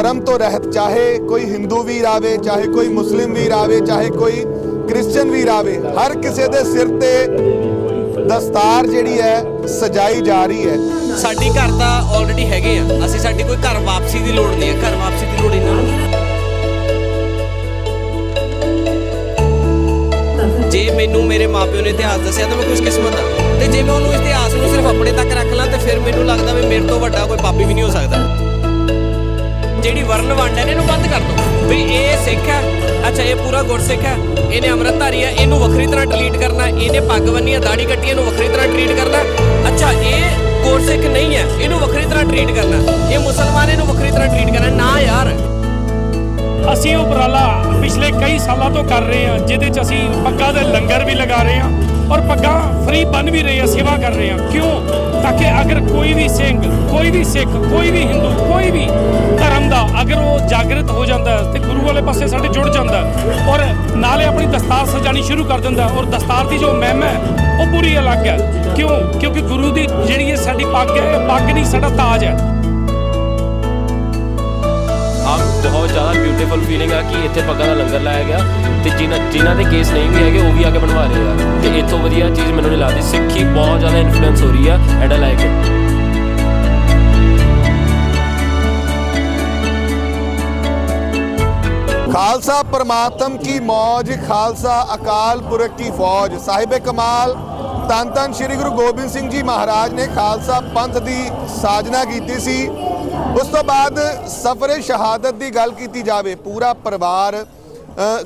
ਧਰਮ ਤੋਂ ਰਹਿਤ, ਚਾਹੇ ਕੋਈ ਹਿੰਦੂ ਵੀਰ ਆਵੇ, ਚਾਹੇ ਕੋਈ ਮੁਸਲਿਮ ਵੀਰ ਆਵੇ, ਚਾਹੇ ਕੋਈ ਕ੍ਰਿਸਚੀਅਨ ਵੀਰ ਆਵੇ, ਹਰ ਕਿਸੇ ਦੇ ਸਿਰ ਤੇ ਦਸਤਾਰ ਜਿਹੜੀ ਹੈ, ਸਜਾਈ ਜਾ ਰਹੀ ਹੈ। ਸਾਡੀ ਘਰ ਤਾਂ ਆਲਰੇਡੀ ਹੈਗੇ ਆ। ਅਸੀਂ ਸਾਡੀ ਕੋਈ ਘਰ ਵਾਪਸੀ ਦੀ ਲੋੜ ਨਹੀਂ ਹੈ। ਘਰ ਵਾਪਸੀ ਦੀ ਲੋੜ ਇਹਨਾਂ ਨੂੰ। ਜੇ ਮੈਨੂੰ ਮੇਰੇ ਮਾਪਿਓ ਨੇ ਇਤਿਹਾਸ ਦੱਸਿਆ ਤਾਂ ਮੈਂ ਖੁਸ਼ਕਿਸਮਤ ਆ ਤੇ ਜੇ ਮੈਂ ਉਹਨੂੰ ਇਤਿਹਾਸ ਨੂੰ ਸਿਰਫ ਆਪਣੇ ਤੱਕ ਰੱਖ ਲਾਂ, ਤੇ ਫਿਰ ਮੈਨੂੰ ਲੱਗਦਾ ਵੀ ਮੇਰੇ ਤੋਂ ਵੱਡਾ ਕੋਈ ਪਾਪੀ ਵੀ ਨਹੀਂ ਹੋ ਸਕਦਾ। ਜਿਹੜੀ ਵਰਨ ਵੰਡ ਹੈ, ਇਹਨੂੰ ਬੰਦ ਕਰ ਦਿਓ ਵੀ ਇਹ ਸਿੱਖ ਹੈ, ਅੱਛਾ, ਇਹ ਪੂਰਾ ਗੁਰਸਿੱਖ ਹੈ, ਇਹਨੇ ਅੰਮ੍ਰਿਤਧਾਰੀ ਹੈ, ਇਹਨੂੰ ਵੱਖਰੀ ਤਰ੍ਹਾਂ ਡਿਲੀਟ ਕਰਨਾ, ਇਹਨੇ ਪੱਗ ਬੰਨੀ ਹੈ ਦਾੜੀ ਕੱਟੀ ਇਹਨੂੰ ਵੱਖਰੀ ਤਰ੍ਹਾਂ ਟਰੀਟ ਕਰਨਾ। ਅੱਛਾ, ਇਹ ਗੁਰਸਿੱਖ ਨਹੀਂ ਹੈ, ਇਹਨੂੰ ਵੱਖਰੀ ਤਰ੍ਹਾਂ ਟਰੀਟ ਕਰਨਾ। ਇਹ ਮੁਸਲਮਾਨ ਇਹਨੂੰ ਵੱਖਰੀ ਤਰ੍ਹਾਂ ਟਰੀਟ ਕਰਨਾ। ਨਾ ਯਾਰ। ਅਸੀਂ ਉਪਰਾਲਾ ਪਿਛਲੇ ਕਈ ਸਾਲਾਂ ਤੋਂ ਕਰ ਰਹੇ ਹਾਂ, ਜਿਹਦੇ 'ਚ ਅਸੀਂ ਪੱਗਾਂ ਦੇ ਲੰਗਰ ਵੀ ਲਗਾ ਰਹੇ ਹਾਂ। ਔਰ ਪੱਗਾਂ ਫ੍ਰੀ ਬਣ ਵੀ ਰਹੇ ਹਾਂ ਸੇਵਾ ਕਰ ਰਹੇ ਹਾਂ ਕਿਉਂ? ਤਾਂ ਕਿ ਅਗਰ ਕੋਈ ਵੀ ਸਿੰਘ, ਕੋਈ ਵੀ ਸਿੱਖ, ਕੋਈ ਵੀ ਹਿੰਦੂ, ਕੋਈ ਵੀ ਧਰਮ ਦਾ ਅਗਰ ਉਹ ਜਾਗਰਤ ਹੋ ਜਾਂਦਾ ਹੈ ਤੇ ਗੁਰੂ ਵਾਲੇ ਪਾਸੇ ਸਾਡੇ ਜੁੜ ਜਾਂਦਾ ਔਰ ਨਾਲੇ ਆਪਣੀ ਦਸਤਾਰ ਸਜਾਣੀ ਸ਼ੁਰੂ ਕਰ ਦਿੰਦਾ ਔਰ ਦਸਤਾਰ ਦੀ ਜੋ ਮਹਿਮਾ ਹੈ, ਉਹ ਪੂਰੀ ਅਲੱਗ ਹੈ। ਕਿਉਂ? ਕਿਉਂਕਿ ਗੁਰੂ ਦੀ ਜਿਹੜੀ ਇਹ ਸਾਡੀ ਪੱਗ ਹੈ, ਇਹ ਪੱਗ ਨਹੀਂ, ਸਾਡਾ ਤਾਜ ਹੈ। ਆਪ ਬਹੁਤ ਜ਼ਿਆਦਾ ਬਿਊਟੀਫੁਲ ਫੀਲਿੰਗ ਆ ਕਿ ਇੱਥੇ ਪੱਗਾਂ ਦਾ ਲੰਗਰ ਲਾਇਆ ਗਿਆ ਤੇ ਜਿਨ੍ਹਾਂ ਜਿਨ੍ਹਾਂ ਦੇ ਕੇਸ ਨਹੀਂ ਵੀ ਹੈਗੇ, ਉਹ ਵੀ ਆ ਕੇ ਬਣਵਾ ਰਹੇ ਆ। ਤੇ ਇੱਥੋਂ ਵਧੀਆ ਚੀਜ਼ ਮੈਨੂੰ ਨਹੀਂ ਲੱਗਦੀ। ਸਿੱਖੀ ਬਹੁਤ ਜ਼ਿਆਦਾ ਇਨਫਲੂਐਂਸ ਹੋ ਰਹੀ ਆ and I like it Khalsa ਪਰਮਾਤਮ ਕੀ ਮੌਜ, ਖਾਲਸਾ ਅਕਾਲ ਪੁਰਖ ਕੀ ਫੌਜ। ਸਾਹਿਬ ਕਮਾਲ ਤਨ ਤਨ ਸ੍ਰੀ ਗੁਰੂ ਗੋਬਿੰਦ ਸਿੰਘ ਜੀ ਮਹਾਰਾਜ ਨੇ ਖਾਲਸਾ ਪੰਥ ਦੀ ਸਾਜਨਾ ਕੀਤੀ ਸੀ। ਉਸ ਤੋਂ ਬਾਅਦ ਸਫਰੇ ਸ਼ਹਾਦਤ ਦੀ ਗੱਲ ਕੀਤੀ ਜਾਵੇ ਪੂਰਾ ਪਰਿਵਾਰ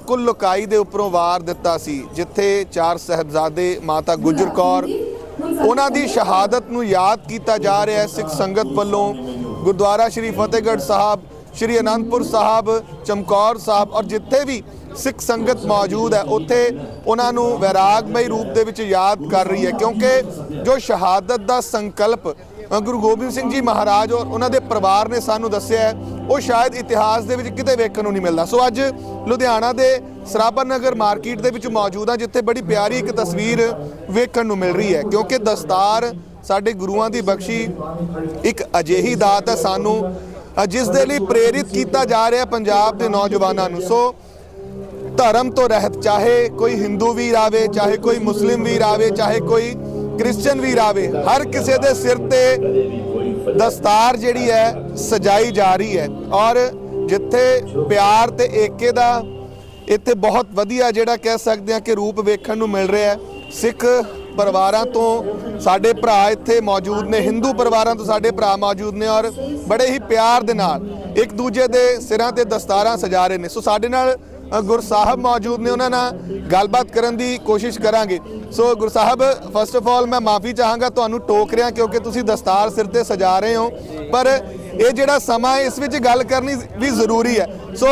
ਕੁੱਲ ਲੁਕਾਈ ਦੇ ਉੱਪਰੋਂ ਵਾਰ ਦਿੱਤਾ ਸੀ ਜਿੱਥੇ ਚਾਰ ਸਹਿਬਜ਼ਾਦੇ ਮਾਤਾ ਗੁਜਰ ਕੌਰ ਉਹਨਾਂ ਦੀ ਸ਼ਹਾਦਤ ਨੂੰ ਯਾਦ ਕੀਤਾ ਜਾ ਰਿਹਾ ਹੈ ਸਿੱਖ ਸੰਗਤ ਵੱਲੋਂ ਗੁਰਦੁਆਰਾ ਸ਼੍ਰੀ ਫਤਿਹਗੜ੍ਹ ਸਾਹਿਬ ਸ਼੍ਰੀ ਅਨੰਦਪੁਰ ਸਾਹਿਬ ਚਮਕੌਰ ਸਾਹਿਬ ਔਰ ਜਿੱਥੇ ਵੀ ਸਿੱਖ ਸੰਗਤ ਮੌਜੂਦ ਹੈ ਉੱਥੇ ਉਹਨਾਂ ਨੂੰ ਵੈਰਾਗਮਈ ਰੂਪ ਦੇ ਵਿੱਚ ਯਾਦ ਕਰ ਰਹੀ ਹੈ ਕਿਉਂਕਿ ਜੋ ਸ਼ਹਾਦਤ ਦਾ ਸੰਕਲਪ ਗੁਰੂ ਗੋਬਿੰਦ ਸਿੰਘ ਜੀ ਮਹਾਰਾਜ ਔਰ ਉਹਨਾਂ ਦੇ ਪਰਿਵਾਰ ਨੇ ਸਾਨੂੰ ਦੱਸਿਆ ਉਹ ਸ਼ਾਇਦ ਇਤਿਹਾਸ ਦੇ ਵਿੱਚ ਕਿਤੇ ਵੇਖਣ ਨੂੰ ਨਹੀਂ ਮਿਲਦਾ। ਸੋ ਅੱਜ ਲੁਧਿਆਣਾ ਦੇ ਸਰਾਭਾ ਨਗਰ ਮਾਰਕੀਟ ਦੇ ਵਿੱਚ ਮੌਜੂਦ ਹਾਂ, ਜਿੱਥੇ ਬੜੀ ਪਿਆਰੀ ਇੱਕ ਤਸਵੀਰ ਵੇਖਣ ਨੂੰ ਮਿਲ ਰਹੀ ਹੈ, ਕਿਉਂਕਿ ਦਸਤਾਰ ਸਾਡੇ ਗੁਰੂਆਂ ਦੀ ਬਖਸ਼ੀ ਇੱਕ ਅਜਿਹੀ ਦਾਤ ਹੈ ਸਾਨੂੰ ਜਿਸ ਦੇ ਲਈ ਪ੍ਰੇਰਿਤ ਕੀਤਾ ਜਾ ਰਿਹਾ ਪੰਜਾਬ ਦੇ ਨੌਜਵਾਨਾਂ ਨੂੰ। ਸੋ ਧਰਮ ਤੋਂ ਰਹਿਤ, ਚਾਹੇ ਕੋਈ ਹਿੰਦੂ ਵੀਰ ਆਵੇ, ਚਾਹੇ ਕੋਈ ਮੁਸਲਿਮ ਵੀਰ ਆਵੇ, ਚਾਹੇ ਕੋਈ ਕ੍ਰਿਸਚੀਅਨ ਵੀਰ ਆਵੇ, ਹਰ ਕਿਸੇ ਦੇ ਸਿਰ ਤੇ ਦਸਤਾਰ ਜਿਹੜੀ ਹੈ, ਸਜਾਈ ਜਾ ਰਹੀ ਹੈ। ਔਰ ਜਿੱਥੇ ਪਿਆਰ ਤੇ ਏਕੇ ਦਾ ਇੱਥੇ ਬਹੁਤ ਵਧੀਆ ਜਿਹੜਾ ਕਹਿ ਸਕਦੇ ਹਾਂ ਕਿ ਰੂਪ ਵੇਖਣ ਨੂੰ ਮਿਲ ਰਿਹਾ ਹੈ। ਸਿੱਖ ਪਰਿਵਾਰਾਂ ਤੋਂ ਸਾਡੇ ਭਰਾ ਇੱਥੇ ਮੌਜੂਦ ਨੇ, ਹਿੰਦੂ ਪਰਿਵਾਰਾਂ ਤੋਂ ਸਾਡੇ ਭਰਾ ਮੌਜੂਦ ਨੇ ਔਰ ਬੜੇ ਹੀ ਪਿਆਰ ਦੇ ਨਾਲ ਇੱਕ ਦੂਜੇ ਦੇ ਸਿਰਾਂ ਤੇ ਦਸਤਾਰਾਂ ਸਜਾ ਰਹੇ ਨੇ। ਸੋ ਸਾਡੇ ਨਾਲ ਗੁਰਸਾਹਿਬ ਮੌਜੂਦ ਨੇ ਉਹਨਾਂ ਨਾਲ ਗੱਲਬਾਤ ਕਰਨ ਦੀ ਕੋਸ਼ਿਸ਼ ਕਰਾਂਗੇ। So Gursahib first of all ਮੈਂ ਮਾਫੀ ਚਾਹਾਂਗਾ, ਤੁਹਾਨੂੰ ਟੋਕ ਰਿਹਾ ਕਿਉਂਕਿ ਤੁਸੀਂ ਦਸਤਾਰ ਸਿਰ ਤੇ ਸਜਾ ਰਹੇ ਹੋ। ਪਰ ਇਹ ਜਿਹੜਾ ਸਮਾਂ ਇਸ ਵਿੱਚ ਗੱਲ ਕਰਨੀ ਵੀ ਜ਼ਰੂਰੀ ਹੈ। ਸੋ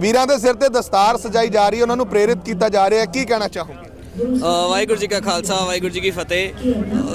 ਵੀਰਾਂ ਦੇ ਸਿਰ ਤੇ ਦਸਤਾਰ ਸਜਾਈ ਜਾ ਰਹੀ ਹੈ, ਉਹਨਾਂ ਨੂੰ ਪ੍ਰੇਰਿਤ ਕੀਤਾ ਜਾ ਰਿਹਾ ਕੀ ਕਹਿਣਾ ਚਾਹੋਗੇ? ਵਾਹਿਗੁਰੂ ਜੀ ਕਾ ਖਾਲਸਾ, ਵਾਹਿਗੁਰੂ ਜੀ ਕੀ ਫਤਿਹ।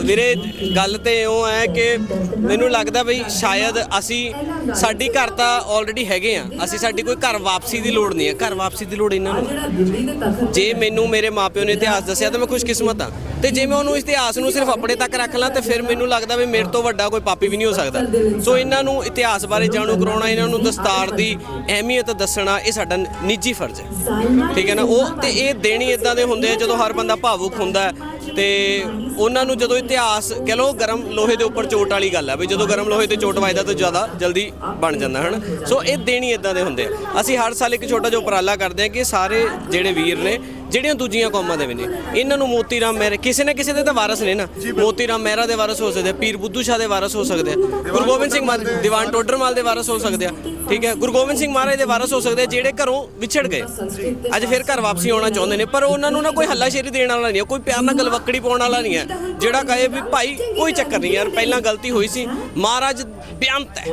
ਵੀਰੇ, ਗੱਲ ਤੇ ਉਹ ਹੈ ਕਿ ਮੈਨੂੰ ਲੱਗਦਾ ਬਈ ਸ਼ਾਇਦ ਅਸੀਂ ਸਾਡੀ ਘਰ ਤਾਂ ਆਲਰੇਡੀ ਹੈਗੇ ਆ। ਅਸੀਂ ਸਾਡੀ ਕੋਈ ਘਰ ਵਾਪਸੀ ਦੀ ਲੋੜ ਨਹੀਂ ਹੈ। ਘਰ ਵਾਪਸੀ ਦੀ ਲੋੜ ਇਹਨਾਂ ਨੂੰ। ਜੇ ਮੈਨੂੰ ਮੇਰੇ ਮਾਪਿਓ ਨੇ ਇਤਿਹਾਸ ਦੱਸਿਆ ਤਾਂ ਮੈਂ ਖੁਸ਼ਕਿਸਮਤ ਆ ਤੇ ਜੇ ਮੈਂ ਉਹਨੂੰ ਇਤਿਹਾਸ ਨੂੰ ਸਿਰਫ ਆਪਣੇ ਤੱਕ ਰੱਖ ਲਾਂ, ਤੇ ਫਿਰ ਮੈਨੂੰ ਲੱਗਦਾ ਵੀ ਮੇਰੇ ਤੋਂ ਵੱਡਾ ਕੋਈ ਪਾਪੀ ਵੀ ਨਹੀਂ ਹੋ ਸਕਦਾ। ਸੋ ਇਹਨਾਂ ਨੂੰ ਇਤਿਹਾਸ ਬਾਰੇ ਜਾਣੂ ਕਰਾਉਣਾ, ਇਹਨਾਂ ਨੂੰ ਦਸਤਾਰ ਦੀ ਅਹਿਮੀਅਤ ਦੱਸਣਾ, ਇਹ ਸਾਡਾ ਨਿੱਜੀ ਫਰਜ਼ ਹੈ। ਠੀਕ ਹੈ ਨਾ? ਉਹ ਤੇ ਇਹ ਦੇਣੀ ਇਦਾਂ ਦੇ ਹੁੰਦੇ ਆ ਜਦੋਂ ਹਰ ਬੰਦਾ ਭਾਵੁਕ ਹੁੰਦਾ ਹੈ ਤੇ ਉਹਨਾਂ ਨੂੰ ਜਦੋਂ ਇਤਿਹਾਸ ਕਹ ਲਓ ਗਰਮ ਲੋਹੇ ਦੇ ਉੱਪਰ ਚੋਟ ਵਾਲੀ ਗੱਲ ਹੈ ਵੀ ਜਦੋਂ ਗਰਮ ਲੋਹੇ ਤੇ ਚੋਟ ਵੱਜਦਾ ਤਾਂ ਜ਼ਿਆਦਾ ਜਲਦੀ ਬਣ ਜਾਂਦਾ ਹਨ? ਸੋ ਇਹ ਦੇਣੀ ਇਦਾਂ ਦੇ ਹੁੰਦੇ ਆ। ਅਸੀਂ ਹਰ ਸਾਲ ਇੱਕ ਛੋਟਾ ਜਿਹਾ ਉਪਰਾਲਾ ਕਰਦੇ ਆ ਕਿ ਸਾਰੇ ਜਿਹੜੇ ਵੀਰ ਨੇ ਜਿਹੜੀਆਂ ਦੂਜੀਆਂ ਕੌਮਾਂ ਦੇ ਵੀ ਨੇ ਇਹਨਾਂ ਨੂੰ ਮੋਤੀ ਰਾਮ ਮਹਿਰਾ ਕਿਸੇ ਨਾ ਕਿਸੇ ਦੇ ਤਾਂ ਵਾਰਸ ਨੇ ਨਾ। ਮੋਤੀ ਰਾਮ ਮਹਿਰਾ ਦੇ ਵਾਰਸ ਹੋ ਸਕਦੇ ਆ ਪੀਰ ਬੁੱਧੂ ਸ਼ਾਹ ਦੇ ਵਾਰਸ ਹੋ ਸਕਦੇ ਆ ਗੁਰੂ ਗੋਬਿੰਦ ਸਿੰਘ ਮਹਾਰਾਜ ਦੀਵਾਨ ਟੋਡਰਮਲ ਦੇ ਵਾਰਸ ਹੋ ਸਕਦੇ ਆ। ਠੀਕ ਹੈ, ਗੁਰੂ ਗੋਬਿੰਦ ਸਿੰਘ ਮਹਾਰਾਜ ਦੇ ਵਾਰਸ ਹੋ ਸਕਦੇ ਜਿਹੜੇ ਘਰੋਂ ਵਿਛੜ ਗਏ। ਅੱਜ ਫਿਰ ਘਰ ਵਾਪਸੀ ਆਉਣਾ ਚਾਹੁੰਦੇ ਨੇ, ਪਰ ਉਹਨਾਂ ਨੂੰ ਨਾ ਕੋਈ ਹੱਲਾਸ਼ੇਰੀ ਦੇਣ ਵਾਲਾ ਨਹੀਂ ਹੈ, ਕੋਈ ਪਿਆਰ ਨਾਲ ਗਲਵੱਕੜੀ ਪਾਉਣ ਵਾਲਾ ਨਹੀਂ ਹੈ। ਜਿਹੜਾ ਕਹੇ ਵੀ ਭਾਈ, ਕੋਈ ਚੱਕਰ ਨਹੀਂ ਯਾਰ, ਪਹਿਲਾਂ ਗਲਤੀ ਹੋਈ ਸੀ, ਮਹਾਰਾਜ ਬਿਆੰਤ ਹੈ।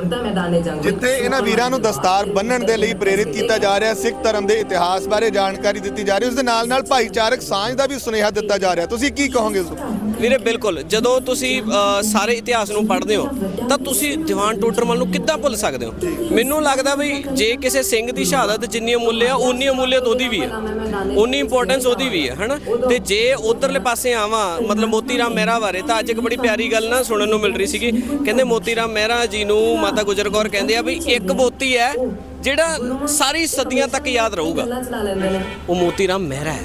ਜਿੱਥੇ ਇਹਨਾਂ ਵੀਰਾਂ ਨੂੰ ਦਸਤਾਰ ਬੰਨਣ ਦੇ ਲਈ ਪ੍ਰੇਰਿਤ ਕੀਤਾ ਜਾ ਰਿਹਾ, ਸਿੱਖ ਧਰਮ ਦੇ ਇਤਿਹਾਸ ਬਾਰੇ ਜਾਣਕਾਰੀ ਦਿੱਤੀ ਜਾ ਰਹੀ ਹੈ, ਉਸ ਦੇ ਨਾਲ ਨਾਲ ਭਾਈਚਾਰਕ ਸਾਂਝ ਦਾ ਵੀ ਸੁਨੇਹਾ ਦਿੱਤਾ ਜਾ ਰਿਹਾ। ਤੁਸੀਂ ਕੀ ਕਹੋਗੇ ਉਸ ਨੂੰ ਵੀਰੇ, ਬਿਲਕੁਲ। ਜਦੋਂ ਤੁਸੀਂ ਸਾਰੇ ਇਤਿਹਾਸ ਨੂੰ ਪੜ੍ਹਦੇ ਹੋ, ਤਾਂ ਤੁਸੀਂ ਦੀਵਾਨ ਟੋਡਰਮਲ ਨੂੰ ਕਿੱਦਾਂ ਭੁੱਲ ਸਕਦੇ ਹੋ? ਮੈਨੂੰ ਲੱਗਦਾ ਵੀ ਜੇ ਕਿਸੇ ਸਿੰਘ ਦੀ ਸ਼ਹਾਦਤ ਜਿੰਨੀ ਅਮੁੱਲ ਆ ਉਨੀ ਅਮੁੱਲੀਅਤ ਉਹਦੀ ਵੀ ਹੈ ਉਨੀ ਇੰਪੋਰਟੈਂਸ ਉਹਦੀ ਵੀ ਹੈ ਹਨਾ? ਤੇ ਜੇ ਉਧਰਲੇ ਪਾਸੇ ਆਵਾਂ, ਮਤਲਬ ਮੋਤੀ ਰਾਮ ਮਹਿਰਾ ਬਾਰੇ, ਤਾਂ ਅੱਜ ਇੱਕ ਬੜੀ ਪਿਆਰੀ ਗੱਲ ਨਾ ਸੁਣਨ ਨੂੰ ਮਿਲ ਰਹੀ ਸੀਗੀ। ਕਹਿੰਦੇ ਮੋਤੀ ਰਾਮ ਮਹਿਰਾ ਜੀ ਨੂੰ ਮਾਤਾ ਗੁਜਰ ਕੌਰ ਕਹਿੰਦੇ ਆ ਵੀ ਇੱਕ ਮੋਤੀ ਹੈ ਜਿਹੜਾ ਸਾਰੀ ਸਦੀਆਂ ਤੱਕ ਯਾਦ ਰਹੂਗਾ। ਉਹ ਮੋਤੀ ਰਾਮ ਮਹਿਰਾ ਹੈ।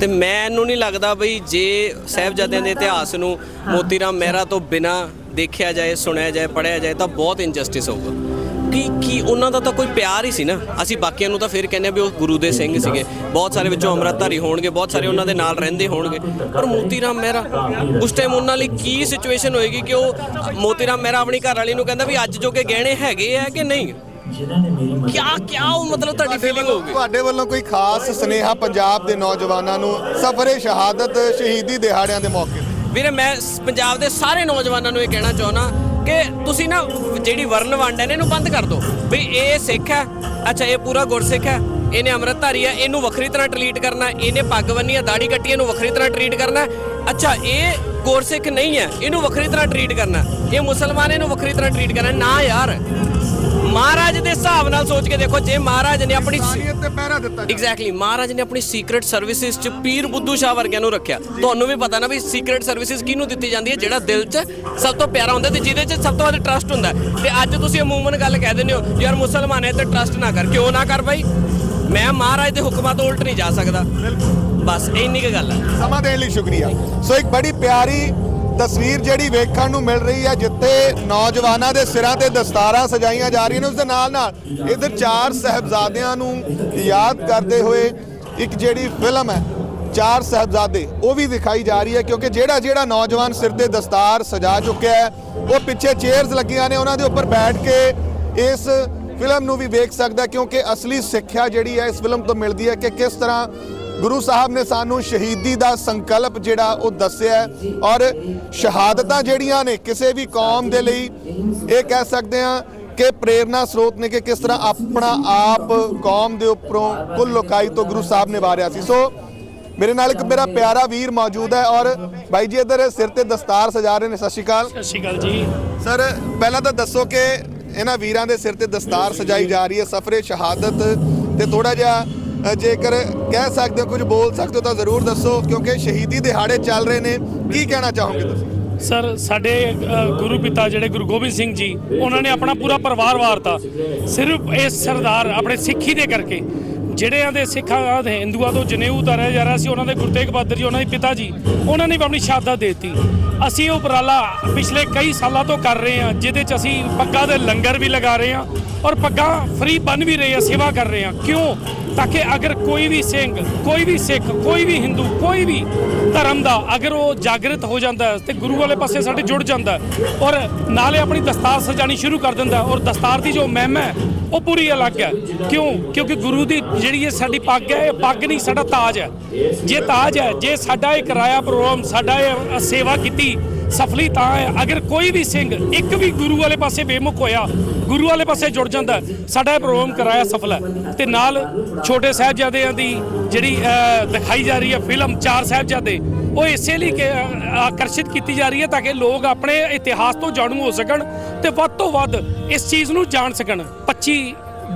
ਤੇ ਮੈਨੂੰ ਨਹੀਂ ਲੱਗਦਾ ਬਈ ਜੇ ਸਾਹਿਬਜ਼ਾਦਿਆਂ ਦੇ ਇਤਿਹਾਸ ਨੂੰ ਮੋਤੀ ਰਾਮ ਮਹਿਰਾ ਤੋਂ ਬਿਨਾ ਦੇਖਿਆ ਜਾਏ ਸੁਣਿਆ ਜਾਏ ਪੜ੍ਹਿਆ ਜਾਏ ਤਾਂ ਬਹੁਤ ਇਨਜਸਟਿਸ ਹੋਊਗਾ। ਕੀ ਕੀ ਉਹਨਾਂ ਦਾ ਤਾਂ ਕੋਈ ਪਿਆਰ ਹੀ ਸੀ ਨਾ? ਅਸੀਂ ਬਾਕੀਆਂ ਨੂੰ ਤਾਂ ਫਿਰ ਕਹਿੰਦੇ ਆ ਵੀ ਉਹ ਗੁਰੂ ਦੇ ਸਿੰਘ ਸੀਗੇ। ਬਹੁਤ ਸਾਰੇ ਵਿੱਚੋਂ ਅੰਮ੍ਰਿਤਧਾਰੀ ਹੋਣਗੇ ਬਹੁਤ ਸਾਰੇ ਉਹਨਾਂ ਦੇ ਨਾਲ ਰਹਿੰਦੇ ਹੋਣਗੇ। ਪਰ ਮੋਤੀ ਰਾਮ ਮਹਿਰਾ ਉਸ ਟਾਈਮ ਉਹਨਾਂ ਲਈ ਕੀ ਸਿਚੁਏਸ਼ਨ ਹੋਏਗੀ ਕਿ ਉਹ ਮੋਤੀ ਰਾਮ ਮਹਿਰਾ ਆਪਣੀ ਘਰ ਵਾਲੀ ਨੂੰ ਕਹਿੰਦਾ ਵੀ ਅੱਜ ਜੋਗੇ ਗਹਿਣੇ ਹੈਗੇ ਆ ਕਿ ਨਹੀਂ? ਕਿਆ ਕਿਆ ਉਹ ਮਤਲਬ ਤੁਹਾਡੀ ਫੀਲਿੰਗ ਹੋਊਗੀ? ਤੁਹਾਡੇ ਵੱਲੋਂ ਕੋਈ ਖਾਸ ਸੁਨੇਹਾ ਪੰਜਾਬ ਦੇ ਨੌਜਵਾਨਾਂ ਨੂੰ ਸਫਰੇ ਸ਼ਹਾਦਤ ਸ਼ਹੀਦੀ ਦਿਹਾੜਿਆਂ ਦੇ ਮੌਕੇ ਤੇ? ਵੀਰੇ ਮੈਂ ਪੰਜਾਬ ਦੇ ਸਾਰੇ ਨੌਜਵਾਨਾਂ ਨੂੰ ਇਹ ਕਹਿਣਾ ਚਾਹੁੰਦਾ ਕਿ ਤੁਸੀਂ ਨਾ ਜਿਹੜੀ ਵਰਨ ਵੰਡ ਹੈ ਨਾ ਇਹਨੂੰ ਬੰਦ ਕਰ ਦਿਓ। ਵੀ ਇਹ ਸਿੱਖ ਹੈ ਅੱਛਾ ਇਹ ਪੂਰਾ ਗੁਰਸਿੱਖ ਹੈ ਇਹਨੇ ਅੰਮ੍ਰਿਤਧਾਰੀ ਹੈ ਇਹਨੂੰ ਵੱਖਰੀ ਤਰ੍ਹਾਂ ਟਰੀਟ ਕਰਨਾ ਇਹਨੇ ਪੱਗ ਬੰਨੀ ਹੈ ਦਾੜੀ ਕੱਟੀ ਇਹਨੂੰ ਵੱਖਰੀ ਤਰ੍ਹਾਂ ਟਰੀਟ ਕਰਨਾ। ਅੱਛਾ ਇਹ ਗੁਰਸਿੱਖ ਨਹੀਂ ਹੈ ਇਹਨੂੰ ਵੱਖਰੀ ਤਰ੍ਹਾਂ ਟਰੀਟ ਕਰਨਾ। ਇਹ ਮੁਸਲਮਾਨ ਇਹਨੂੰ ਵੱਖਰੀ ਤਰ੍ਹਾਂ ਟਰੀਟ ਕਰਨਾ। ਨਾ ਯਾਰ ਮਹਾਰਾਜ ਦੇ ਹਿਸਾਬ ਨਾਲ ਸੋਚ ਕੇ ਦੇਖੋ ਜੇ ਮਹਾਰਾਜ ਨੇ ਆਪਣੀ ਇਨਸਾਨੀਅਤ ਤੇ ਪਹਿਰਾ ਦਿੱਤਾ ਜਾਂਦਾ। ਐਗਜ਼ੈਕਟਲੀ ਮਹਾਰਾਜ ਨੇ ਆਪਣੀ ਸੀਕ੍ਰੀਟ ਸਰਵਿਸਿਜ਼ ਚ ਪੀਰ ਬੁੱਧੂ ਸ਼ਾਹ ਵਰਗਿਆਂ ਨੂੰ ਰੱਖਿਆ। ਤੁਹਾਨੂੰ ਵੀ ਪਤਾ ਨਾ ਵੀ ਸੀਕ੍ਰੀਟ ਸਰਵਿਸਿਜ਼ ਕਿਹਨੂੰ ਦਿੱਤੀ ਜਾਂਦੀ ਹੈ? ਜਿਹੜਾ ਦਿਲ 'ਚ ਸਭ ਤੋਂ ਪਿਆਰਾ ਹੁੰਦਾ ਤੇ ਜਿਹਦੇ 'ਚ ਸਭ ਤੋਂ ਵੱਧ ਟਰਸਟ ਹੁੰਦਾ। ਤੇ ਅੱਜ ਤੁਸੀਂ ਅਮੂਮਨ ਗੱਲ ਕਹਿ ਦਿੰਦੇ ਹੋ ਯਾਰ ਮੁਸਲਮਾਨ ਹੈ ਤੇ ਟਰਸਟ ਨਾ ਕਰ। ਕਿਉਂ ਨਾ ਕਰ ਬਾਈ? ਮੈਂ ਮਹਾਰਾਜ ਦੇ ਹੁਕਮਾਂ ਤੋਂ ਉਲਟ ਨਹੀਂ ਜਾ ਸਕਦਾ। ਬਸ ਇੰਨੀ ਕੁ ਗੱਲ ਹੈ। ਸਮਾਂ ਦੇਣ ਲਈ ਸ਼ੁਕਰੀਆ। ਸੋ ਇੱਕ ਬੜੀ ਪਿਆਰੀ ਤਸਵੀਰ ਜਿਹੜੀ ਵੇਖਣ ਨੂੰ ਮਿਲ ਰਹੀ ਹੈ, ਜਿੱਥੇ ਨੌਜਵਾਨਾਂ ਦੇ ਸਿਰਾਂ ਤੇ ਦਸਤਾਰਾਂ ਸਜਾਈਆਂ ਜਾ ਰਹੀਆਂ ਨੇ, ਉਸ ਦੇ ਨਾਲ ਨਾਲ ਇਧਰ ਚਾਰ ਸਹਿਬਜ਼ਾਦਿਆਂ ਨੂੰ ਯਾਦ ਕਰਦੇ ਹੋਏ ਇੱਕ ਜਿਹੜੀ ਫਿਲਮ ਹੈ, ਚਾਰ ਸਹਿਬਜ਼ਾਦੇ, ਉਹ ਵੀ ਦਿਖਾਈ ਜਾ ਰਹੀ ਹੈ, ਕਿਉਂਕਿ ਜਿਹੜਾ ਜਿਹੜਾ ਨੌਜਵਾਨ ਸਿਰ ਤੇ ਦਸਤਾਰ ਸਜਾ ਚੁੱਕਿਆ ਹੈ, ਉਹ ਪਿੱਛੇ ਚੇਅਰਸ ਲੱਗੀਆਂ ਨੇ, ਉਹਨਾਂ ਦੇ ਉੱਪਰ ਬੈਠ ਕੇ ਇਸ ਫਿਲਮ ਨੂੰ ਵੀ ਵੇਖ ਸਕਦਾ ਕਿਉਂਕਿ ਅਸਲੀ ਸਿੱਖਿਆ ਜਿਹੜੀ ਹੈ, ਇਸ ਫਿਲਮ ਤੋਂ ਮਿਲਦੀ ਹੈ ਕਿ ਕਿਸ ਤਰ੍ਹਾਂ ਗੁਰੂ ਸਾਹਿਬ ਨੇ ਸਾਨੂੰ ਸ਼ਹੀਦੀ ਦਾ ਸੰਕਲਪ ਜਿਹੜਾ ਉਹ ਦੱਸਿਆ ਔਰ ਸ਼ਹਾਦਤਾਂ ਜਿਹੜੀਆਂ ਨੇ ਕਿਸੇ ਵੀ ਕੌਮ ਦੇ ਲਈ ਇਹ ਕਹਿ ਸਕਦੇ ਹਾਂ ਕਿ ਪ੍ਰੇਰਨਾ ਸਰੋਤ ਨੇ ਕਿ ਕਿਸ ਤਰ੍ਹਾਂ ਆਪਣਾ ਆਪ ਕੌਮ ਦੇ ਉੱਪਰੋਂ ਕੁੱਲ ਲੋਕਾਈ ਤੋਂ ਗੁਰੂ ਸਾਹਿਬ ਨੇ ਵਾਰਿਆ ਸੀ। ਸੋ ਮੇਰੇ ਨਾਲ ਇੱਕ ਮੇਰਾ ਪਿਆਰਾ ਵੀਰ ਮੌਜੂਦ ਹੈ ਔਰ ਬਾਈ ਜੀ ਇੱਧਰ ਸਿਰ ਤੇ ਦਸਤਾਰ ਸਜਾ ਰਹੇ ਨੇ ਸਤਿ ਸ਼੍ਰੀ ਅਕਾਲ। ਸਤਿ ਸ਼੍ਰੀ ਅਕਾਲ ਜੀ। ਸਰ ਪਹਿਲਾਂ ਤਾਂ ਦੱਸੋ ਕਿ ਇਹਨਾਂ ਵੀਰਾਂ ਦੇ ਸਿਰ ਤੇ ਦਸਤਾਰ ਸਜਾਈ ਜਾ ਰਹੀ ਹੈ ਸਫਰੇ ਸ਼ਹਾਦਤ ਤੇ ਥੋੜਾ ਜਿਹਾ ਜੇਕਰ ਕਹਿ ਸਕਦੇ ਹੋ ਕੁਝ ਬੋਲ ਸਕਦੇ ਹੋ ਤਾਂ ਜ਼ਰੂਰ ਦੱਸੋ ਕਿਉਂਕਿ ਸ਼ਹੀਦੀ ਦਿਹਾੜੇ ਚੱਲ ਰਹੇ ਨੇ। ਕੀ ਕਹਿਣਾ ਚਾਹੋਗੇ ਤੁਸੀਂ? ਸਰ ਸਾਡੇ ਗੁਰੂ ਪਿਤਾ ਜਿਹੜੇ ਗੁਰੂ ਗੋਬਿੰਦ ਸਿੰਘ ਜੀ ਉਹਨਾਂ ਨੇ ਆਪਣਾ ਪੂਰਾ ਪਰਿਵਾਰ ਵਾਰਤਾ। ਸਿਰਫ ਇਸ ਸਰਦਾਰ ਆਪਣੇ ਸਿੱਖੀ ਦੇ ਕਰਕੇ। ਜਿਹੜਿਆਂ ਦੇ ਸਿੱਖਾਂ ਦੇ ਹਿੰਦੂਆਂ ਤੋਂ ਜਨੇਊ ਉਤਾਰਿਆ ਜਾ ਰਿਹਾ ਸੀ ਉਹਨਾਂ ਦੇ ਗੁਰੂ ਤੇਗ ਬਹਾਦਰ ਜੀ ਉਹਨਾਂ ਦੇ ਪਿਤਾ ਜੀ ਉਹਨਾਂ ਨੇ ਵੀ ਆਪਣੀ ਸ਼ਹਾਦਤ ਦੇ ਦਿੱਤੀ। ਅਸੀਂ ਉਹ ਉਪਰਾਲਾ ਪਿਛਲੇ ਕਈ ਸਾਲਾਂ ਤੋਂ ਕਰ ਰਹੇ ਹਾਂ ਜਿਹਦੇ ਚ ਅਸੀਂ ਪੱਗਾਂ ਦੇ ਲੰਗਰ ਵੀ ਲਗਾ ਰਹੇ ਹਾਂ ਔਰ ਪੱਗਾਂ ਫ੍ਰੀ ਬਣ ਵੀ ਰਹੇ ਆ ਸੇਵਾ ਕਰ ਰਹੇ ਹਾਂ ਕਿਉਂ? ਤਾਂ ਕਿ ਅਗਰ ਕੋਈ ਵੀ ਸਿੰਘ ਕੋਈ ਵੀ ਸਿੱਖ, ਕੋਈ ਵੀ ਹਿੰਦੂ, ਕੋਈ ਵੀ ਧਰਮ ਦਾ ਅਗਰ ਉਹ ਜਾਗਰਤ ਹੋ ਜਾਂਦਾ ਹੈ ਤੇ ਗੁਰੂ ਵਾਲੇ ਪਾਸੇ ਸਾਡੇ ਜੁੜ ਜਾਂਦਾ ਔਰ ਨਾਲੇ ਆਪਣੀ ਦਸਤਾਰ ਸਜਾਣੀ ਸ਼ੁਰੂ ਕਰ ਦਿੰਦਾ ਔਰ ਦਸਤਾਰ ਦੀ ਜੋ ਮਹਿਮਾ ਹੈ, ਉਹ ਪੂਰੀ ਅਲੱਗ ਹੈ। ਕਿਉਂ? ਕਿਉਂਕਿ ਗੁਰੂ ਦੀ ਜਿਹੜੀ ਇਹ ਸਾਡੀ ਪੱਗ ਹੈ, ਇਹ ਪੱਗ ਨਹੀਂ, ਸਾਡਾ ਤਾਜ ਹੈ। ਜੇ ਤਾਜ ਹੈ, ਜੇ ਸਾਡਾ ਇਹ ਕਿਰਾਇਆ ਪ੍ਰੋਗਰਾਮ, ਸਾਡਾ ਇਹ ਸੇਵਾ ਕੀਤੀ ਸਫਲੀ ਤਾਂ ਹੈ। ਅਗਰ ਕੋਈ ਵੀ ਸਿੰਘ ਇੱਕ ਵੀ ਗੁਰੂ ਵਾਲੇ ਪਾਸੇ ਬੇਮੁਖ ਹੋਇਆ ਗੁਰੂ ਵਾਲੇ ਪਾਸੇ ਜੁੜ ਜਾਂਦਾ ਸਾਡਾ ਇਹ ਪ੍ਰੋਗਰਾਮ ਕਰਾਇਆ ਸਫਲ ਹੈ। ਤੇ ਨਾਲ ਛੋਟੇ ਸਾਹਿਬਜ਼ਾਦਿਆਂ ਦੀ ਜਿਹੜੀ ਦਿਖਾਈ ਜਾ ਰਹੀ ਹੈ ਫਿਲਮ ਚਾਰ ਸਾਹਿਬਜ਼ਾਦੇ ਉਹ ਇਸੇ ਲਈ ਕਿ, ਆਕਰਸ਼ਿਤ ਕੀਤੀ ਜਾ ਰਹੀ ਹੈ ਤਾਂ ਕਿ ਲੋਕ ਆਪਣੇ ਇਤਿਹਾਸ ਤੋਂ ਜਾਣੂ ਹੋ ਸਕਣ ਤੇ ਵੱਧ ਤੋਂ ਵੱਧ ਇਸ ਚੀਜ਼ ਨੂੰ ਜਾਣ ਸਕਣ। 25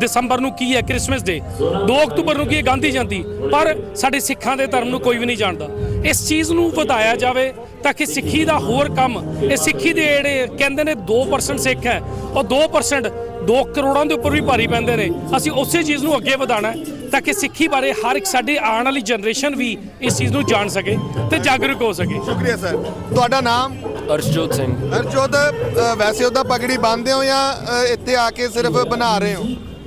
ਦਸੰਬਰ ਨੂੰ ਕੀ ਹੈ ਕ੍ਰਿਸਮਸ ਡੇ 2 ਅਕਤੂਬਰ ਨੂੰ ਕੀ ਹੈ ਗਾਂਧੀ ਜਯੰਤੀ? ਪਰ ਸਾਡੇ ਸਿੱਖਾਂ ਦੇ ਧਰਮ ਨੂੰ ਕੋਈ ਵੀ ਨਹੀਂ ਜਾਣਦਾ। ਇਸ ਚੀਜ਼ ਨੂੰ ਵਧਾਇਆ ਜਾਵੇ ਤਾਂ ਕਿ ਸਿੱਖੀ ਦਾ ਹੋਰ ਕੰਮ ਇਹ ਸਿੱਖੀ ਦੇ ਜਿਹੜੇ ਕਹਿੰਦੇ ਨੇ 2% ਸਿੱਖ ਹੈ ਉਹ 2% 2 ਕਰੋੜਾਂ ਦੇ ਉੱਪਰ ਵੀ ਭਾਰੀ ਪੈਂਦੇ ਨੇ। ਅਸੀਂ ਉਸੇ ਚੀਜ਼ ਨੂੰ ਅੱਗੇ ਵਧਾਉਣਾ ਹੈ ਤਾਂ ਕਿ ਸਿੱਖੀ ਬਾਰੇ ਹਰ ਇੱਕ ਸਾਡੀ ਆਉਣ ਵਾਲੀ ਜਨਰੇਸ਼ਨ ਵੀ ਇਸ ਚੀਜ਼ ਨੂੰ ਜਾਣ ਸਕੇ ਤੇ ਜਾਗਰੂਕ ਹੋ ਸਕੇ। ਸ਼ੁਕਰੀਆ ਸਰ ਤੁਹਾਡਾ ਨਾਮ? ਅਰਸ਼ਜੋਤ ਸਿੰਘ। ਹਰਜੋਤ ਅ, ਵੈਸੇ ਉਹਦਾ ਪਗੜੀ ਬੰਨਦੇ ਹੋ ਜਾਂ ਇੱਥੇ ਆ ਕੇ ਸਿਰਫ ਬਣਾ ਰਹੇ ਹੋ?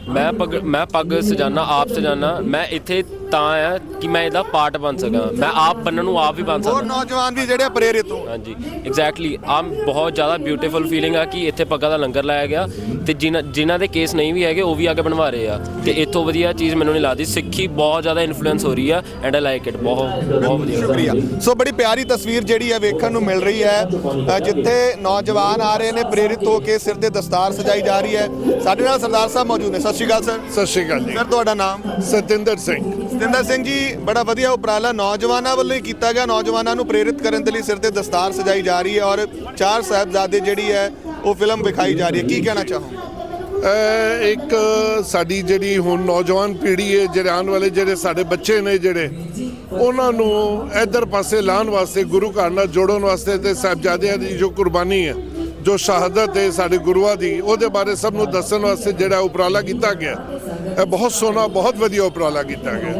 ਮੈਂ ਪੱਗ ਮੈਂ ਪੱਗ ਸਜਾਨਾ ਆਪ ਸਜਾਨਾ ਮੈਂ ਇੱਥੇ ਤਾਂ ਆ ਕਿ ਮੈਂ ਇਹਦਾ ਪਾਰਟ ਬਣ ਸਕਾਂ। ਮੈਂ ਆਪ ਬੰਨਣ ਨੂੰ ਆਪ ਵੀ ਬਣ ਹੋਰ ਸਕਦਾ ਨੌਜਵਾਨ ਵੀ ਜਿਹੜੇ ਪ੍ਰੇਰਿਤ ਹੋ। ਹਾਂਜੀ ਐਗਜ਼ੈਕਟਲੀ ਆਮ ਬਹੁਤ ਜ਼ਿਆਦਾ ਬਿਊਟੀਫੁਲ ਫੀਲਿੰਗ ਆ ਕਿ ਇੱਥੇ ਪੱਗਾਂ ਦਾ ਲੰਗਰ ਲਾਇਆ ਗਿਆ ਤੇ ਜਿਨ੍ਹਾਂ ਜਿਨ੍ਹਾਂ ਦੇ ਕੇਸ ਨਹੀਂ ਵੀ ਹੈਗੇ ਉਹ ਵੀ ਆ ਕੇ ਬਣਵਾ ਰਹੇ ਆ। ਤੇ ਇੱਥੋਂ ਵਧੀਆ ਚੀਜ਼ ਮੈਨੂੰ ਨਹੀਂ ਲੱਗਦੀ। ਸਿੱਖੀ ਬਹੁਤ ਜ਼ਿਆਦਾ ਇਨਫਲੂਐਂਸ ਹੋ ਰਹੀ ਆ ਐਂਡ ਆਈ ਲਾਈਕ ਇਟ ਬਹੁਤ ਬਹੁਤ ਵਧੀਆ। ਸ਼ੁਕਰੀਆ। ਸੋ ਬੜੀ ਪਿਆਰੀ ਤਸਵੀਰ ਜਿਹੜੀ ਹੈ ਵੇਖਣ ਨੂੰ ਮਿਲ ਰਹੀ ਹੈ। ਅ, ਜਿੱਥੇ ਨੌਜਵਾਨ ਆ ਰਹੇ ਨੇ ਪ੍ਰੇਰਿਤ ਹੋ ਕੇ ਸਿਰ ਤੇ ਦਸਤਾਰ ਸਜਾਈ ਜਾ ਰਹੀ ਹੈ। ਸਾਡੇ ਨਾਲ ਸਰਦਾਰ ਸਾਹਿਬ ਮੌਜੂਦ ਨੇ। ਸਤਿ ਸ਼੍ਰੀ ਅਕਾਲ ਸਰ। ਸਤਿ ਸ਼੍ਰੀ ਅਕਾਲ ਜੀ। ਸਰ ਤੁਹਾਡਾ ਨਾਮ? ਸਤਿੰਦਰ ਸਿੰਘ। ਸਤਿੰਦਰ ਸਿੰਘ ਜੀ, ਬੜਾ ਵਧੀਆ ਉਪਰਾਲਾ ਨੌਜਵਾਨਾਂ ਵੱਲੋਂ ਹੀ ਕੀਤਾ ਗਿਆ। ਨੌਜਵਾਨਾਂ ਨੂੰ ਪ੍ਰੇਰਿਤ ਕਰਨ ਦੇ ਲਈ ਸਿਰ ਤੇ ਦਸਤਾਰ ਸਜਾਈ ਜਾ ਰਹੀ ਹੈ ਔਰ ਚਾਰ ਸਾਹਿਬਜ਼ਾਦੇ ਜਿਹੜੀ ਹੈ, ਉਹ ਫਿਲਮ ਵਿਖਾਈ ਜਾ ਰਹੀ ਹੈ। ਕੀ ਕਹਿਣਾ ਚਾਹੋਗੇ? ਇੱਕ ਸਾਡੀ ਜਿਹੜੀ ਹੁਣ ਨੌਜਵਾਨ ਪੀੜ੍ਹੀ ਹੈ, ਜਿਹੜੇ ਆਉਣ ਵਾਲੇ ਜਿਹੜੇ ਸਾਡੇ ਬੱਚੇ ਨੇ ਜਿਹੜੇ, ਉਹਨਾਂ ਨੂੰ ਇਧਰ ਪਾਸੇ ਲਾਉਣ ਵਾਸਤੇ, ਗੁਰੂ ਘਰ ਨਾਲ ਜੋੜਨ ਵਾਸਤੇ ਤੇ ਸਾਹਿਬਜ਼ਾਦਿਆਂ ਦੀ ਜੋ ਕੁਰਬਾਨੀ ਹੈ, ਜੋ ਸ਼ਹਾਦਤ ਹੈ ਸਾਡੇ ਗੁਰੂਆਂ ਦੀ, ਉਹਦੇ ਬਾਰੇ ਸਭ ਨੂੰ ਦੱਸਣ ਵਾਸਤੇ ਜਿਹੜਾ ਉਪਰਾਲਾ ਕੀਤਾ ਗਿਆ। ਇਹ ਬਹੁਤ ਸੋਹਣਾ ਬਹੁਤ ਵਧੀਆ ਉਪਰਾਲਾ ਕੀਤਾ ਗਿਆ।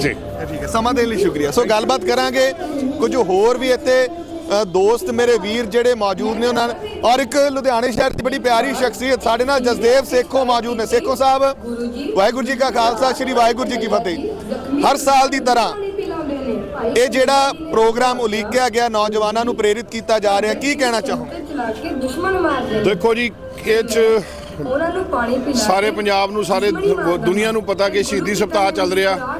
ਜੀ। ਠੀਕ ਹੈ ਸਮਾਂ ਦੇਣ ਲਈ ਸ਼ੁਕਰੀਆ। ਸੋ ਗੱਲਬਾਤ ਕਰਾਂਗੇ ਕੁਝ ਹੋਰ ਵੀ ਇੱਥੇ ਦੋਸਤ ਮੇਰੇ ਵੀਰ ਜਿਹੜੇ ਮੌਜੂਦ ਨੇ ਉਹਨਾਂ ਨਾਲ। ਔਰ ਇੱਕ ਲੁਧਿਆਣੇ ਸ਼ਹਿਰ ਦੀ ਬੜੀ ਪਿਆਰੀ ਸ਼ਖਸੀਅਤ ਸਾਡੇ ਨਾਲ ਜਸਦੇਵ ਸੇਖੋ ਮੌਜੂਦ ਨੇ। ਸੇਖੋ ਸਾਹਿਬ ਵਾਹਿਗੁਰੂ ਜੀ ਕਾ ਖਾਲਸਾ ਸ੍ਰੀ ਵਾਹਿਗੁਰੂ ਜੀ ਕੀ ਫਤਿਹ। ਹਰ ਸਾਲ ਦੀ ਤਰ੍ਹਾਂ ਇਹ ਜਿਹੜਾ ਪ੍ਰੋਗਰਾਮ ਉਲੀਕਿਆ ਗਿਆ ਨੌਜਵਾਨਾਂ ਨੂੰ ਪ੍ਰੇਰਿਤ ਕੀਤਾ ਜਾ ਰਿਹਾ ਕੀ ਕਹਿਣਾ ਚਾਹੋਗੇ? ਦੇਖੋ ਜੀ ਇਹ 'ਚ ਉਹਨਾਂ ਨੂੰ ਪਾਣੀ ਪਿਲਾ ਸਾਰੇ ਪੰਜਾਬ ਨੂੰ ਸਾਰੇ ਦੁਨੀਆ ਨੂੰ ਪਤਾ ਕਿ ਸ਼ਹੀਦੀ ਸਪਤਾਹ ਚੱਲ ਰਿਹਾ।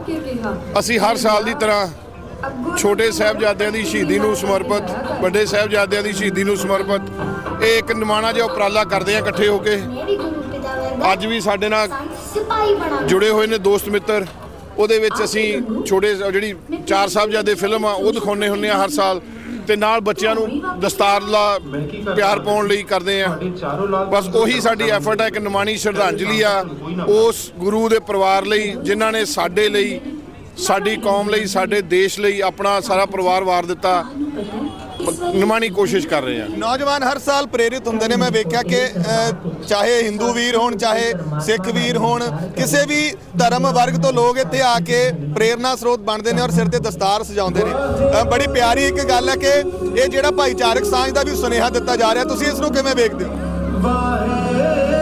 ਅਸੀਂ ਹਰ ਸਾਲ ਦੀ ਤਰ੍ਹਾਂ ਛੋਟੇ ਸਾਹਿਬਜ਼ਾਦਿਆਂ ਦੀ ਸ਼ਹੀਦੀ ਨੂੰ ਸਮਰਪਿਤ ਵੱਡੇ ਸਾਹਿਬਜ਼ਾਦਿਆਂ ਦੀ ਸ਼ਹੀਦੀ ਨੂੰ ਸਮਰਪਿਤ ਇਹ ਇੱਕ ਨਿਮਾਣਾ ਜਿਹਾ ਉਪਰਾਲਾ ਕਰਦੇ ਆ ਇਕੱਠੇ ਹੋ ਕੇ। ਅੱਜ ਵੀ ਸਾਡੇ ਨਾਲ ਜੁੜੇ ਹੋਏ ਨੇ ਦੋਸਤ ਮਿੱਤਰ। ਉਹਦੇ ਵਿੱਚ ਅਸੀਂ ਛੋਟੇ ਜਿਹੜੀ ਚਾਰ ਸਾਹਿਬਜ਼ਾਦੇ ਫਿਲਮ ਆ, ਉਹ ਦਿਖਾਉਂਦੇ ਹੁੰਨੇ ਆ ਹਰ ਸਾਲ। ਤੇ ਨਾਲ ਬੱਚਿਆਂ ਨੂੰ ਦਸਤਾਰ ਦਾ ਪਿਆਰ ਪਾਉਣ ਲਈ ਕਰਦੇ ਆ। ਬਸ ਉਹੀ ਸਾਡੀ ਐਫਰਟ ਹੈ ਇੱਕ ਨਿਮਾਣੀ ਸ਼ਰਧਾਂਜਲੀ ਆ ਉਸ ਗੁਰੂ ਦੇ ਪਰਿਵਾਰ ਲਈ, ਜਿਨ੍ਹਾਂ ਨੇ ਸਾਡੇ ਲਈ, ਸਾਡੀ ਕੌਮ ਲਈ, ਸਾਡੇ ਦੇਸ਼ ਲਈ ਆਪਣਾ ਸਾਰਾ ਪਰਿਵਾਰ ਵਾਰ ਦਿੱਤਾ। ਨਿਮਾਣੀ ਕੋਸ਼ਿਸ਼ ਕਰ ਰਹੇ ਆ ਨੌਜਵਾਨ ਹਰ ਸਾਲ ਪ੍ਰੇਰਿਤ ਹੁੰਦੇ ਨੇ। ਮੈਂ ਵੇਖਿਆ ਕਿ ਅ, ਚਾਹੇ ਹਿੰਦੂ ਵੀਰ ਹੋਣ ਚਾਹੇ ਸਿੱਖ ਵੀਰ ਹੋਣ ਕਿਸੇ ਵੀ ਧਰਮ ਵਰਗ ਤੋਂ ਲੋਕ ਇੱਥੇ ਆ ਕੇ ਪ੍ਰੇਰਨਾ ਸਰੋਤ ਬਣਦੇ ਨੇ ਔਰ ਸਿਰ ਤੇ ਦਸਤਾਰ ਸਜਾਉਂਦੇ ਨੇ। ਅ, ਬੜੀ ਪਿਆਰੀ ਇੱਕ ਗੱਲ ਹੈ ਕਿ ਇਹ ਜਿਹੜਾ ਭਾਈਚਾਰਕ ਸਾਂਝ ਦਾ ਵੀ ਸੁਨੇਹਾ ਦਿੱਤਾ ਜਾ ਰਿਹਾ। ਤੁਸੀਂ ਇਸ ਨੂੰ ਕਿਵੇਂ ਵੇਖਦੇ ਹੋ?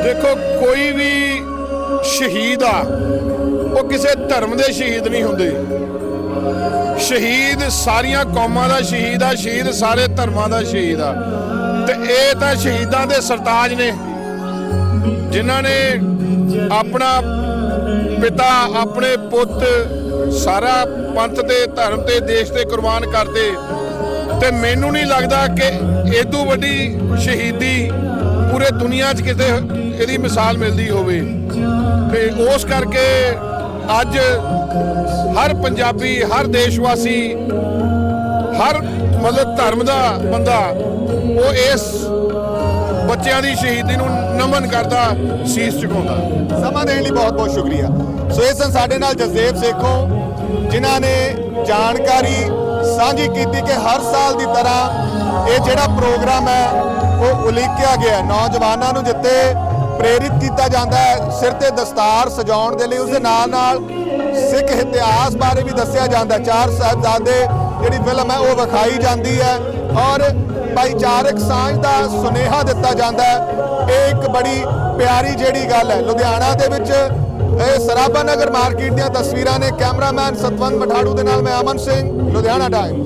ਦੇਖੋ ਕੋਈ ਵੀ ਸ਼ਹੀਦ ਆ ਉਹ ਕਿਸੇ ਧਰਮ ਦੇ ਸ਼ਹੀਦ ਨਹੀਂ ਹੁੰਦੇ। ਸ਼ਹੀਦ ਸਾਰੀਆਂ ਕੌਮਾਂ ਦਾ ਸ਼ਹੀਦ ਆ, ਸ਼ਹੀਦ ਸਾਰੇ ਧਰਮਾਂ ਦਾ ਸ਼ਹੀਦ ਆ। ਤੇ ਇਹ ਤਾਂ ਸ਼ਹੀਦਾਂ ਦੇ ਸਰਤਾਜ ਨੇ, ਜਿਨ੍ਹਾਂ ਨੇ ਆਪਣਾ ਪਿਤਾ, ਆਪਣੇ ਪੁੱਤ ਸਾਰਾ ਪੰਥ ਤੇ ਧਰਮ ਤੇ ਦੇਸ਼ ਤੇ ਕੁਰਬਾਨ ਕਰਦੇ ਤੇ ਮੈਨੂੰ ਨਹੀਂ ਲੱਗਦਾ ਕਿ ਇਦੋਂ ਵੱਡੀ ਸ਼ਹੀਦੀ ਪੂਰੇ ਦੁਨੀਆ 'ਚ ਕਿਤੇ ਇਹਦੀ ਮਿਸਾਲ ਮਿਲਦੀ ਹੋਵੇ। ਤੇ ਉਸ ਕਰਕੇ ਅੱਜ ਹਰ ਪੰਜਾਬੀ, ਹਰ ਦੇਸ਼ਵਾਸੀ, ਹਰ ਮਤਲਬ ਧਰਮ ਦਾ ਬੰਦਾ, ਉਹ ਇਸ ਬੱਚਿਆਂ ਦੀ ਸ਼ਹੀਦੀ ਨੂੰ ਨਮਨ ਕਰਦਾ, ਸੀਸ ਝੁਕਾਉਂਦਾ। ਸਮਾਂ ਦੇਣ ਲਈ ਬਹੁਤ ਬਹੁਤ ਸ਼ੁਕਰੀਆ। ਸੋ ਇਹ ਸਨ ਸਾਡੇ ਨਾਲ ਜਸਦੇਵ ਸੇਖੋ, ਜਿਨ੍ਹਾਂ ਨੇ ਜਾਣਕਾਰੀ ਸਾਂਝੀ ਕੀਤੀ ਕਿ ਹਰ ਸਾਲ ਦੀ ਤਰ੍ਹਾਂ ਇਹ ਜਿਹੜਾ ਪ੍ਰੋਗਰਾਮ ਹੈ, ਉਹ ਉਲੀਕਿਆ ਗਿਆ ਨੌਜਵਾਨਾਂ ਨੂੰ ਜਿੱਤੇ ਪ੍ਰੇਰਿਤ ਕੀਤਾ ਜਾਂਦਾ ਹੈ, ਸਿਰ ਤੇ ਦਸਤਾਰ ਸਜਾਉਣ ਦੇ ਲਈ ਉਸ ਦੇ ਨਾਲ ਨਾਲ ਸਿੱਖ ਇਤਿਹਾਸ ਬਾਰੇ ਵੀ ਦੱਸਿਆ ਜਾਂਦਾ। ਚਾਰ ਸਾਹਿਬਜ਼ਾਦੇ ਜਿਹੜੀ ਫਿਲਮ ਹੈ, ਉਹ ਵਿਖਾਈ ਜਾਂਦੀ ਹੈ ਔਰ ਭਾਈਚਾਰਕ ਸਾਂਝ ਦਾ ਸੁਨੇਹਾ ਦਿੱਤਾ ਜਾਂਦਾ ਹੈ। ਇਹ ਇੱਕ ਬੜੀ ਪਿਆਰੀ ਜਿਹੜੀ ਗੱਲ ਹੈ। ਲੁਧਿਆਣਾ ਦੇ ਵਿੱਚ ਇਹ ਸਰਾਭਾ ਨਗਰ ਮਾਰਕੀਟ ਦੀਆਂ ਤਸਵੀਰਾਂ ਨੇ। ਕੈਮਰਾਮੈਨ ਸਤਵੰਤ ਮਠਾੜੂ ਦੇ ਨਾਲ ਮੈਂ ਅਮਨ ਸਿੰਘ, ਲੁਧਿਆਣਾ ਟਾਈਮ।